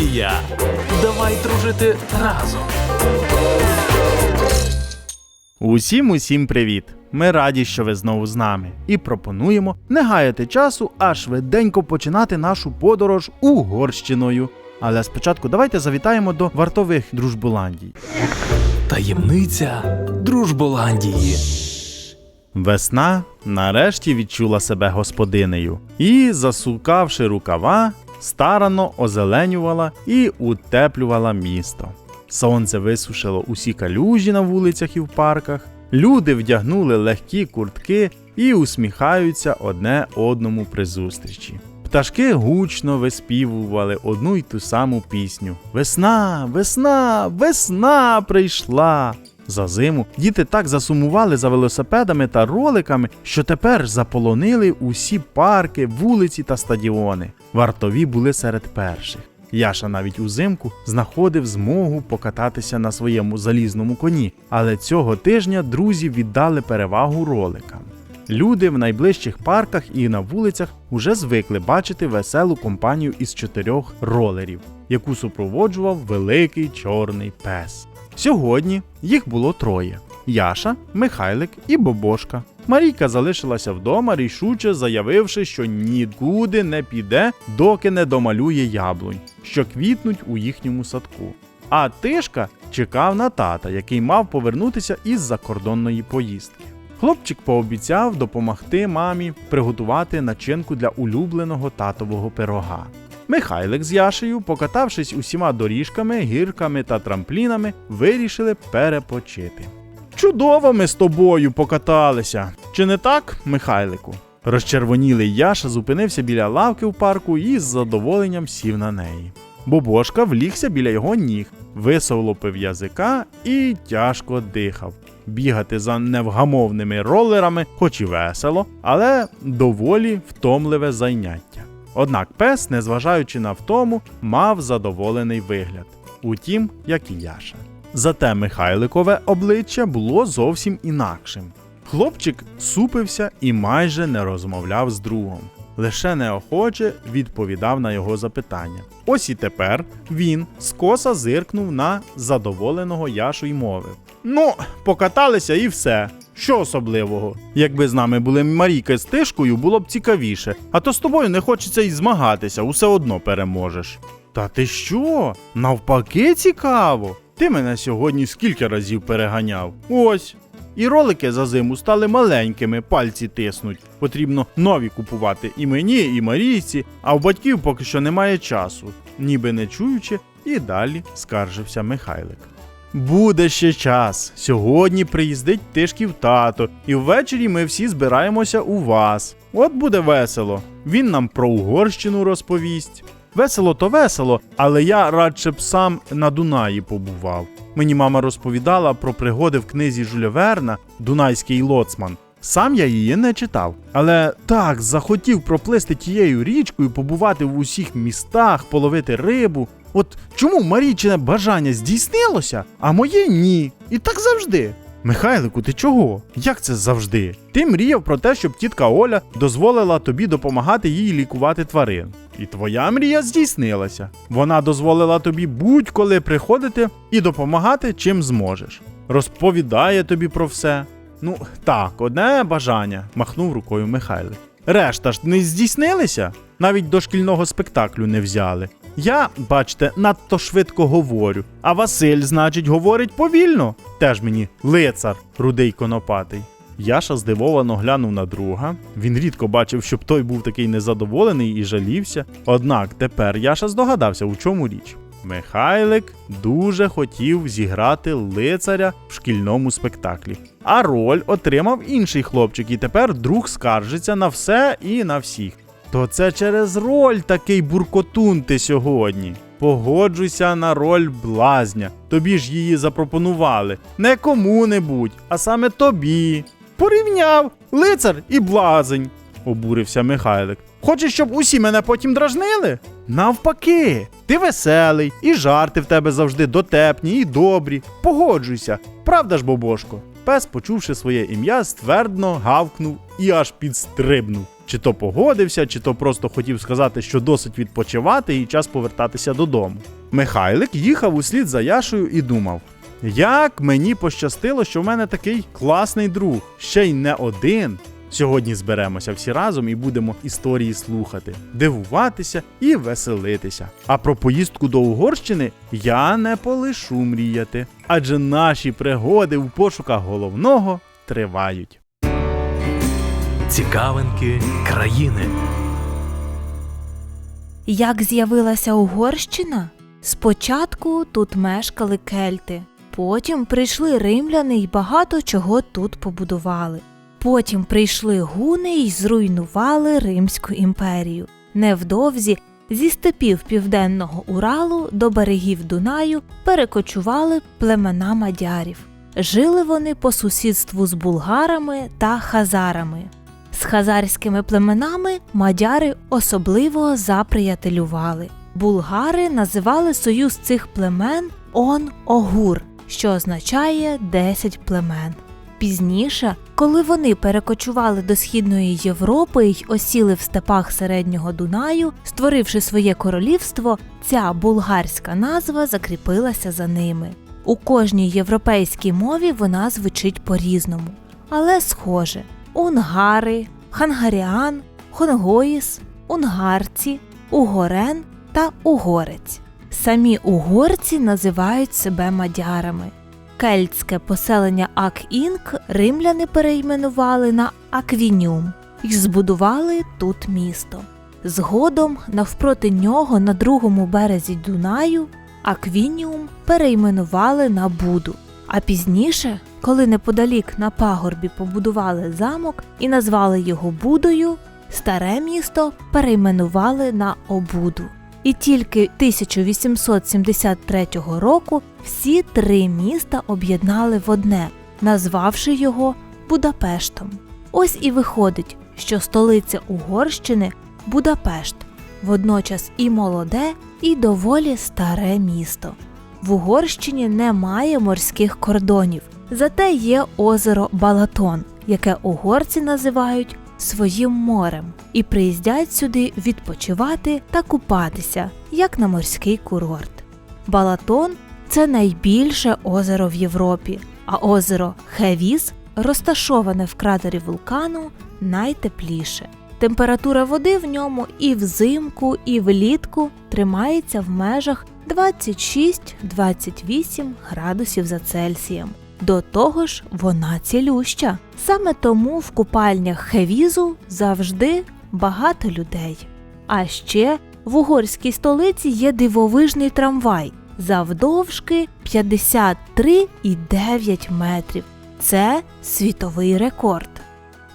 Дроболандія. Давай дружити разом. Усім усім привіт! Ми раді, що ви знову з нами, і пропонуємо не гаяти часу, а швиденько починати нашу подорож Угорщиною. Але спочатку давайте завітаємо до вартових дружболандій. Таємниця Дружболандії. Весна нарешті відчула себе господинею і, засукавши рукава, старано озеленювала і утеплювала місто. Сонце висушило усі калюжі на вулицях і в парках. Люди вдягнули легкі куртки і усміхаються одне одному при зустрічі. Пташки гучно виспівували одну й ту саму пісню: Весна, весна, весна прийшла. За зиму діти так засумували за велосипедами та роликами, що тепер заполонили усі парки, вулиці та стадіони. Вартові були серед перших. Яша навіть узимку знаходив змогу покататися на своєму залізному коні, але цього тижня друзі віддали перевагу роликам. Люди в найближчих парках і на вулицях уже звикли бачити веселу компанію із чотирьох ролерів, яку супроводжував великий чорний пес. Сьогодні їх було троє: Яша, Михайлик і Бобошка. Марійка залишилася вдома, рішуче заявивши, що нікуди не піде, доки не домалює яблунь, що квітнуть у їхньому садку. А Тишка чекав на тата, який мав повернутися із закордонної поїздки. Хлопчик пообіцяв допомогти мамі приготувати начинку для улюбленого татового пирога. Михайлик з Яшею, покатавшись усіма доріжками, гірками та трамплінами, вирішили перепочити. Чудово ми з тобою покаталися. Чи не так, Михайлику? Розчервонілий Яша зупинився біля лавки в парку і з задоволенням сів на неї. Бобошка влігся біля його ніг, висовлопив язика і тяжко дихав. Бігати за невгамовними ролерами, хоч і весело, але доволі втомливе зайняття. Однак пес, незважаючи на втому, мав задоволений вигляд, утім, як і Яша. Зате Михайликове обличчя було зовсім інакшим. Хлопчик супився і майже не розмовляв з другом, лише неохоче відповідав на його запитання. Ось і тепер він скоса зиркнув на задоволеного Яшу й мовив: Ну, покаталися і все. Що особливого? Якби з нами були Марійка з тишкою, було б цікавіше, а то з тобою не хочеться й змагатися, усе одно переможеш. Та ти що? Навпаки, цікаво. Ти мене сьогодні скільки разів переганяв? Ось. І ролики за зиму стали маленькими, пальці тиснуть. Потрібно нові купувати і мені, і Марійці, а в батьків поки що немає часу, ніби не чуючи, і далі скаржився Михайлик. Буде ще час. Сьогодні приїздить тишків тато, і ввечері ми всі збираємося у вас. От буде весело. Він нам про Угорщину розповість. Весело то весело, але я радше б сам на Дунаї побував. Мені мама розповідала про пригоди в книзі Жюля Верна Дунайський лоцман. Сам я її не читав, але так захотів проплисти тією річкою, побувати в усіх містах, половити рибу. От чому Марійчине бажання здійснилося, а моє ні. І так завжди. Михайлику, ти чого? Як це завжди? Ти мріяв про те, щоб тітка Оля дозволила тобі допомагати їй лікувати тварин. І твоя мрія здійснилася. Вона дозволила тобі будь-коли приходити і допомагати чим зможеш. Розповідає тобі про все. Ну, так, одне бажання, махнув рукою Михайлик. Решта ж не здійснилися, навіть до шкільного спектаклю не взяли. Я, бачите, надто швидко говорю, а Василь, значить, говорить повільно. Теж мені лицар, рудий конопатий. Яша здивовано глянув на друга. Він рідко бачив, щоб той був такий незадоволений і жалівся. Однак тепер Яша здогадався, у чому річ. Михайлик дуже хотів зіграти лицаря в шкільному спектаклі. А роль отримав інший хлопчик, і тепер друг скаржиться на все і на всіх. То це через роль такий буркотун ти сьогодні. Погоджуйся на роль блазня. Тобі ж її запропонували. Не кому-небудь, а саме тобі. Порівняв лицар і блазень, обурився Михайлик. Хочеш, щоб усі мене потім дражнили? Навпаки, ти веселий, і жарти в тебе завжди дотепні і добрі. Погоджуйся, правда ж, Бобошко? Пес, почувши своє ім'я, ствердно гавкнув і аж підстрибнув. Чи то погодився, чи то просто хотів сказати, що досить відпочивати і час повертатися додому. Михайлик їхав услід за Яшою і думав: як мені пощастило, що в мене такий класний друг, ще й не один. Сьогодні зберемося всі разом і будемо історії слухати, дивуватися і веселитися. А про поїздку до Угорщини я не полишу мріяти, адже наші пригоди в пошуках головного тривають. Цікавинки країни. Як з'явилася Угорщина? Спочатку тут мешкали кельти, потім прийшли римляни й багато чого тут побудували. Потім прийшли гуни й зруйнували Римську імперію. Невдовзі зі степів південного Уралу до берегів Дунаю перекочували племена мадярів. Жили вони по сусідству з булгарами та хазарами. З хазарськими племенами мадяри особливо заприятелювали. Булгари називали союз цих племен Он-Огур, що означає 10 племен. Пізніше, коли вони перекочували до східної Європи й осіли в степах середнього Дунаю, створивши своє королівство, ця булгарська назва закріпилася за ними. У кожній європейській мові вона звучить по-різному, але схоже: унгари, хангаріан, хонгоїс, унгарці, угорен та угорець. Самі угорці називають себе мадярами. Кельтське поселення Ак-Інк римляни перейменували на Аквініум і збудували тут місто. Згодом, навпроти нього, на другому березі Дунаю, Аквініум перейменували на Буду. А пізніше, коли неподалік на пагорбі побудували замок і назвали його Будою, старе місто перейменували на Обуду. І тільки 1873 року всі три міста об'єднали в одне, назвавши його Будапештом. Ось і виходить, що столиця Угорщини Будапешт, водночас і молоде, і доволі старе місто. В Угорщині немає морських кордонів, зате є озеро Балатон, яке угорці називають своїм морем, і приїздять сюди відпочивати та купатися, як на морський курорт. Балатон це найбільше озеро в Європі, а озеро Хевіс, розташоване в кратері вулкану, найтепліше. Температура води в ньому і взимку, і влітку тримається в межах 26-28 градусів за Цельсієм. До того ж, вона цілюща. Саме тому в купальнях Хевізу завжди багато людей. А ще в угорській столиці є дивовижний трамвай завдовжки 53,9 метрів. Це світовий рекорд.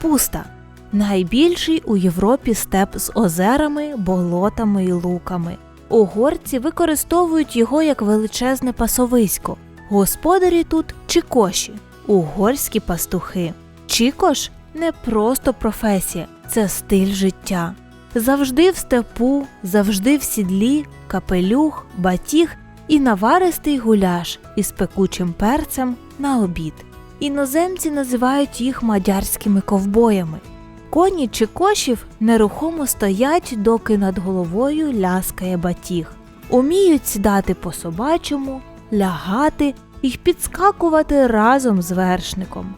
Пуста найбільший у Європі степ з озерами, болотами і луками. Угорці використовують його як величезне пасовисько. Господарі тут чикоші, угорські пастухи. Чикош не просто професія, це стиль життя. Завжди в степу, завжди в сідлі, капелюх, батіг і наваристий гуляш із пекучим перцем на обід. Іноземці називають їх мадярськими ковбоями. Коні чи кошів нерухомо стоять, доки над головою ляскає батіг. Уміють сідати по собачому, лягати і підскакувати разом з вершником.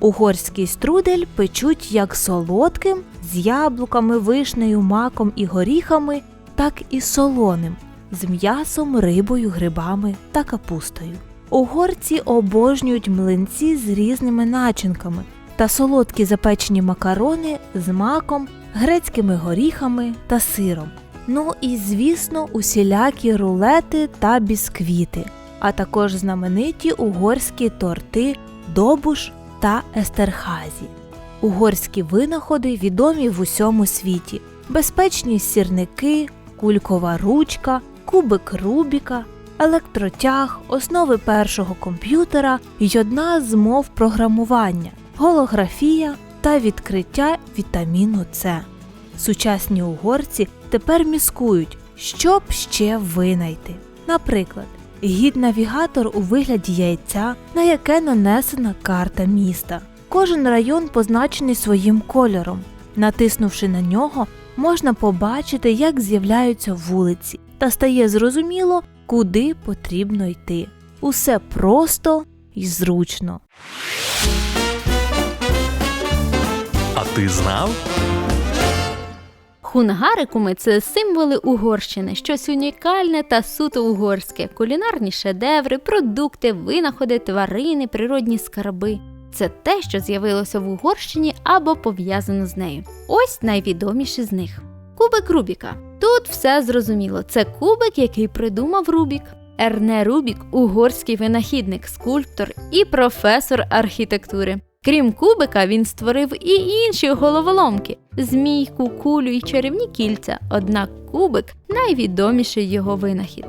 Угорський струдель печуть як солодким з яблуками, вишнею, маком і горіхами, так і солоним з м'ясом, рибою, грибами та капустою. Угорці обожнюють млинці з різними начинками та солодкі запечені макарони з маком, грецькими горіхами та сиром. Ну і, звісно, усілякі рулети та бісквіти, а також знамениті угорські торти добуш та естерхазі. Угорські винаходи відомі в усьому світі: безпечні сірники, кулькова ручка, кубик Рубіка, електротяг, основи першого комп'ютера й одна з мов програмування, голографія та відкриття вітаміну С. Сучасні угорці тепер міскують, що б ще винайти. Наприклад, гід-навігатор у вигляді яйця, на яке нанесена карта міста. Кожен район позначений своїм кольором. Натиснувши на нього, можна побачити, як з'являються вулиці, та стає зрозуміло, куди потрібно йти. Усе просто і зручно. А ти знав? Хунгарикуми це символи Угорщини, щось унікальне та суто угорське, кулінарні шедеври, продукти, винаходи, тварини, природні скарби. Це те, що з'явилося в Угорщині або пов'язано з нею. Ось найвідоміші з них. Кубик Рубіка. Тут все зрозуміло. Це кубик, який придумав Рубік. Ерне Рубік угорський винахідник, скульптор і професор архітектури. Крім кубика, він створив і інші головоломки: змійку, кулю і чарівні кільця. Однак кубик найвідоміший його винахід.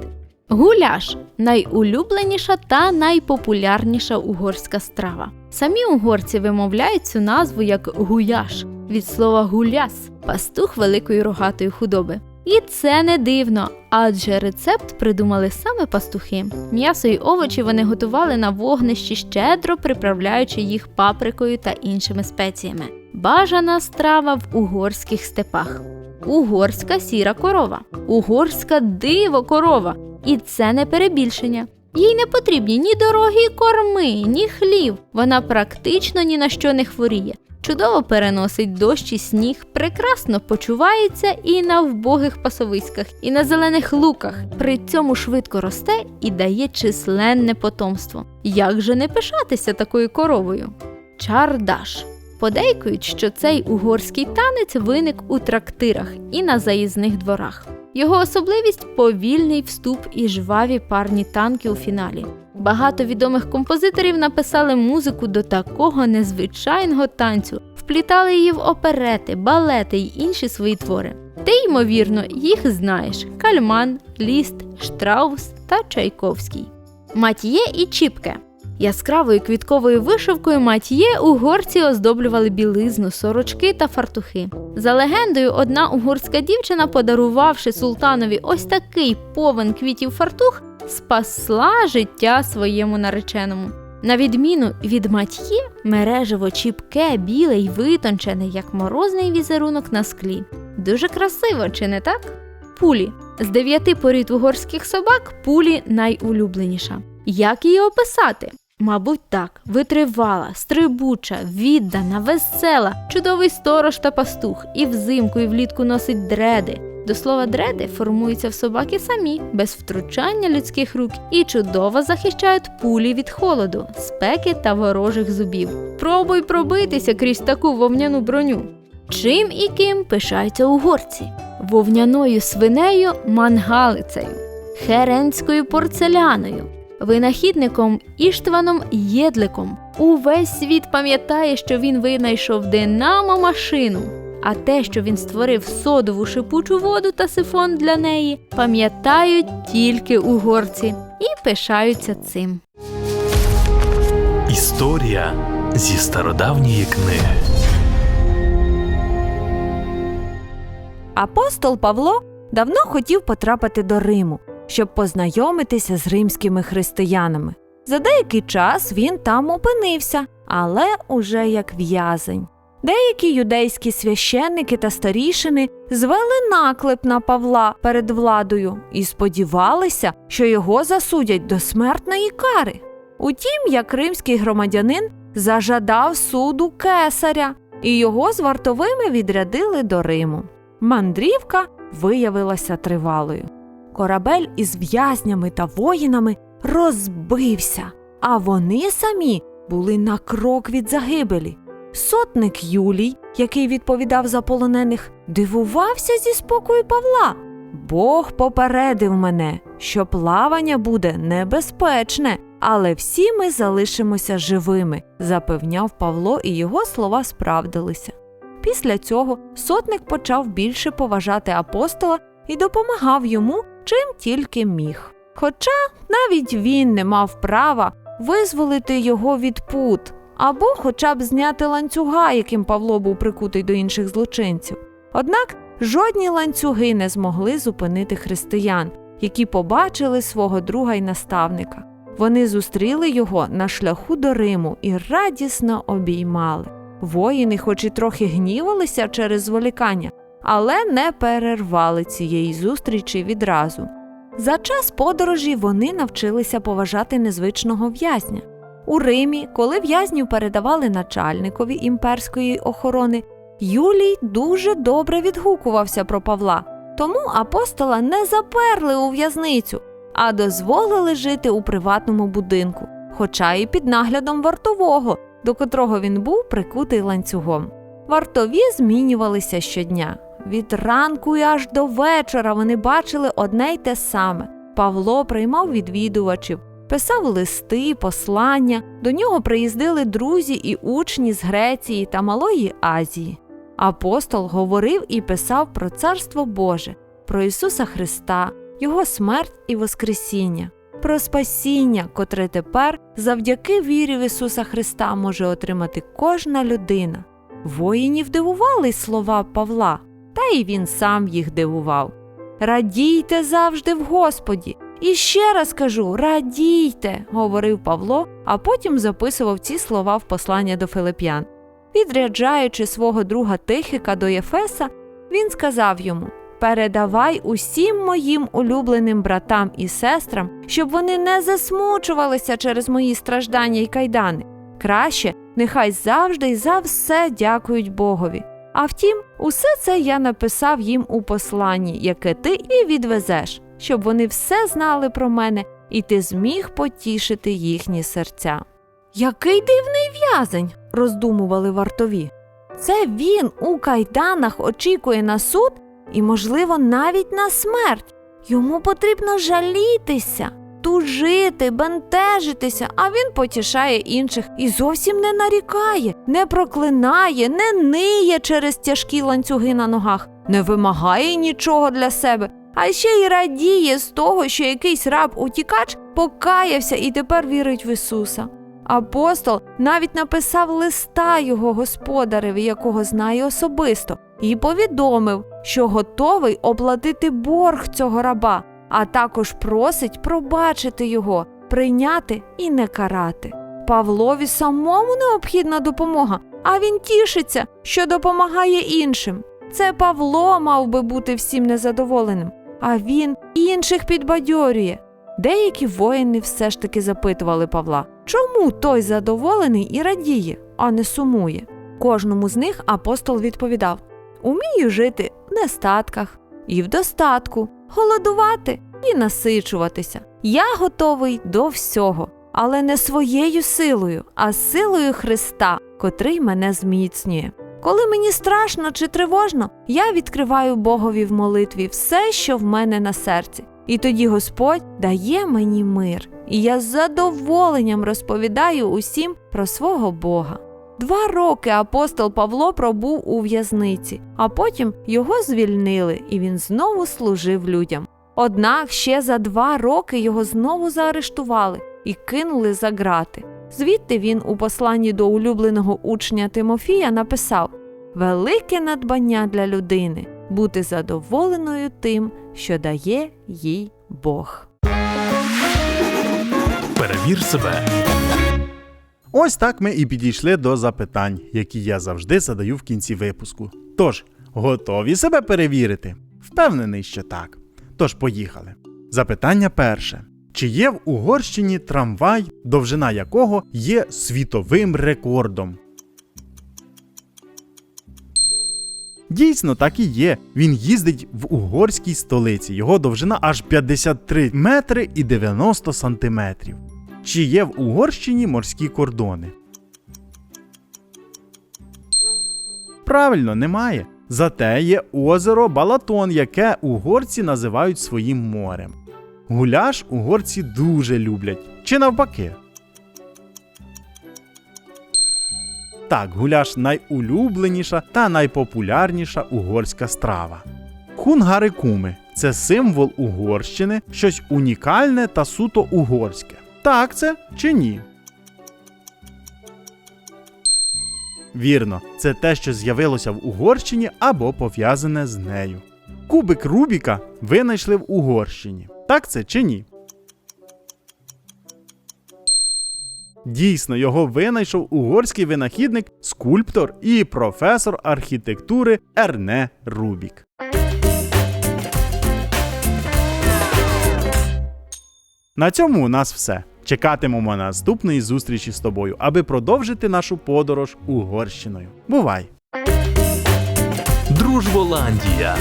Гуляш найулюбленіша та найпопулярніша угорська страва. Самі угорці вимовляють цю назву як гуяш від слова гуляс пастух великої рогатої худоби. І це не дивно, адже рецепт придумали саме пастухи. М'ясо й овочі вони готували на вогнищі, щедро приправляючи їх паприкою та іншими спеціями. Бажана страва в угорських степах. Угорська сіра корова, угорська диво корова. І це не перебільшення. Їй не потрібні ні дорогі корми, ні хлів. Вона практично ні на що не хворіє. Чудово переносить дощ і сніг, прекрасно почувається і на вбогих пасовиськах, і на зелених луках. При цьому швидко росте і дає численне потомство. Як же не пишатися такою коровою? Чардаш. Подейкують, що цей угорський танець виник у трактирах і на заїзних дворах. Його особливість повільний вступ і жваві парні танки у фіналі. Багато відомих композиторів написали музику до такого незвичайного танцю, вплітали її в оперети, балети й інші свої твори. Ти, ймовірно, їх знаєш: Кальман, Ліст, Штраус та Чайковський. Матіє і Чіпке. Яскравою квітковою вишивкою матіє угорці оздоблювали білизну, сорочки та фартухи. За легендою, одна угорська дівчина, подарувавши султанові ось такий повен квітів фартух, спасла життя своєму нареченому. На відміну від матьє, мережево чіпке, біле й витончене, як морозний візерунок на склі. Дуже красиво, чи не так? Пулі. З дев'яти порід угорських собак пулі найулюбленіша. Як її описати? Мабуть, так: витривала, стрибуча, віддана, весела, чудовий сторож та пастух, і взимку, і влітку носить дреди. До слова, дреди формуються в собаки самі, без втручання людських рук, і чудово захищають пулі від холоду, спеки та ворожих зубів. Пробуй пробитися крізь таку вовняну броню. Чим і ким пишаються угорці? Вовняною свинею мангалицею, херенською порцеляною, винахідником Іштваном Єдликом. Увесь світ пам'ятає, що він винайшов динамо машину. А те, що він створив содову шипучу воду та сифон для неї, пам'ятають тільки угорці і пишаються цим. Історія зі стародавньої книги. Апостол Павло давно хотів потрапити до Риму, щоб познайомитися з римськими християнами. За деякий час він там опинився, але уже як в'язень. Деякі юдейські священники та старішини звели наклеп на Павла перед владою і сподівалися, що його засудять до смертної кари. Утім, як римський громадянин зажадав суду кесаря, і його з вартовими відрядили до Риму. Мандрівка виявилася тривалою. Корабель із в'язнями та воїнами розбився, а вони самі були на крок від загибелі. Сотник Юлій, який відповідав за полонених, дивувався зі спокою Павла. Бог попередив мене, що плавання буде небезпечне, але всі ми залишимося живими, запевняв Павло, і його слова справдилися. Після цього сотник почав більше поважати апостола і допомагав йому чим тільки міг. Хоча навіть він не мав права визволити його від пут або хоча б зняти ланцюга, яким Павло був прикутий до інших злочинців. Однак жодні ланцюги не змогли зупинити християн, які побачили свого друга й наставника. Вони зустріли його на шляху до Риму і радісно обіймали. Воїни, хоч і трохи гнівалися через зволікання, але не перервали цієї зустрічі відразу. За час подорожі вони навчилися поважати незвичного в'язня. У Римі, коли в'язнів передавали начальникові імперської охорони, Юлій дуже добре відгукувався про Павла, тому апостола не заперли у в'язницю, а дозволили жити у приватному будинку, хоча і під наглядом вартового, до котрого він був прикутий ланцюгом. Вартові змінювалися щодня. Від ранку і аж до вечора вони бачили одне й те саме. Павло приймав відвідувачів, писав листи, послання. До нього приїздили друзі і учні з Греції та Малої Азії. Апостол говорив і писав про Царство Боже, про Ісуса Христа, Його смерть і Воскресіння, про спасіння, котре тепер завдяки вірі в Ісуса Христа може отримати кожна людина. Воїнів дивували слова Павла, та й він сам їх дивував. Радійте завжди в Господі. І ще раз кажу, радійте, говорив Павло, а потім записував ці слова в послання до Филип'ян. Відряджаючи свого друга Тихика до Єфеса, він сказав йому: Передавай усім моїм улюбленим братам і сестрам, щоб вони не засмучувалися через мої страждання й кайдани. Краще, нехай завжди й за все дякують Богові. А втім, усе це я написав їм у посланні, яке ти і відвезеш, щоб вони все знали про мене, і ти зміг потішити їхні серця. Який дивний в'язень, роздумували вартові. Це він у кайданах очікує на суд і, можливо, навіть на смерть. Йому потрібно жалітися, тужити, бентежитися, а він потішає інших і зовсім не нарікає, не проклинає, не ниє через тяжкі ланцюги на ногах, не вимагає нічого для себе, а ще й радіє з того, що якийсь раб утікач покаявся і тепер вірить в Ісуса. Апостол навіть написав листа його господареві, якого знає особисто, і повідомив, що готовий оплатити борг цього раба, а також просить пробачити його, прийняти і не карати. Павлові самому необхідна допомога, а він тішиться, що допомагає іншим. Це Павло мав би бути всім незадоволеним, а він інших підбадьорює. Деякі воїни все ж таки запитували Павла, чому той задоволений і радіє, а не сумує. Кожному з них апостол відповідав: Умію жити в нестатках і в достатку, голодувати і насичуватися. Я готовий до всього, але не своєю силою, а силою Христа, котрий мене зміцнює. Коли мені страшно чи тривожно, я відкриваю Богові в молитві все, що в мене на серці. І тоді Господь дає мені мир, і я з задоволенням розповідаю усім про свого Бога. Два роки апостол Павло пробув у в'язниці, а потім його звільнили, і він знову служив людям. Однак ще за два роки його знову заарештували і кинули за грати. Звідти він у посланні до улюбленого учня Тимофія написав: Велике надбання для людини бути задоволеною тим, що дає їй Бог. Перевір себе. Ось так ми і підійшли до запитань, які я завжди задаю в кінці випуску. Тож, готові себе перевірити? Впевнений, що так. Тож поїхали. Запитання перше. Чи є в Угорщині трамвай, довжина якого є світовим рекордом? Дійсно, так і є. Він їздить в угорській столиці. Його довжина аж 53 метри і 90 сантиметрів. Чи є в Угорщині морські кордони? Правильно, немає. Зате є озеро Балатон, яке угорці називають своїм морем. Гуляш угорці дуже люблять. Чи навпаки? Так, гуляш найулюбленіша та найпопулярніша угорська страва. Хунгарикуми це символ Угорщини, щось унікальне та суто угорське. Так це чи ні? Вірно, це те, що з'явилося в Угорщині або пов'язане з нею. Кубик Рубіка винайшли в Угорщині. Так це чи ні? Дійсно, його винайшов угорський винахідник, скульптор і професор архітектури Ерне Рубік. На цьому у нас все. Чекатимемо наступної зустрічі з тобою, аби продовжити нашу подорож Угорщиною. Бувай! Дружболандія.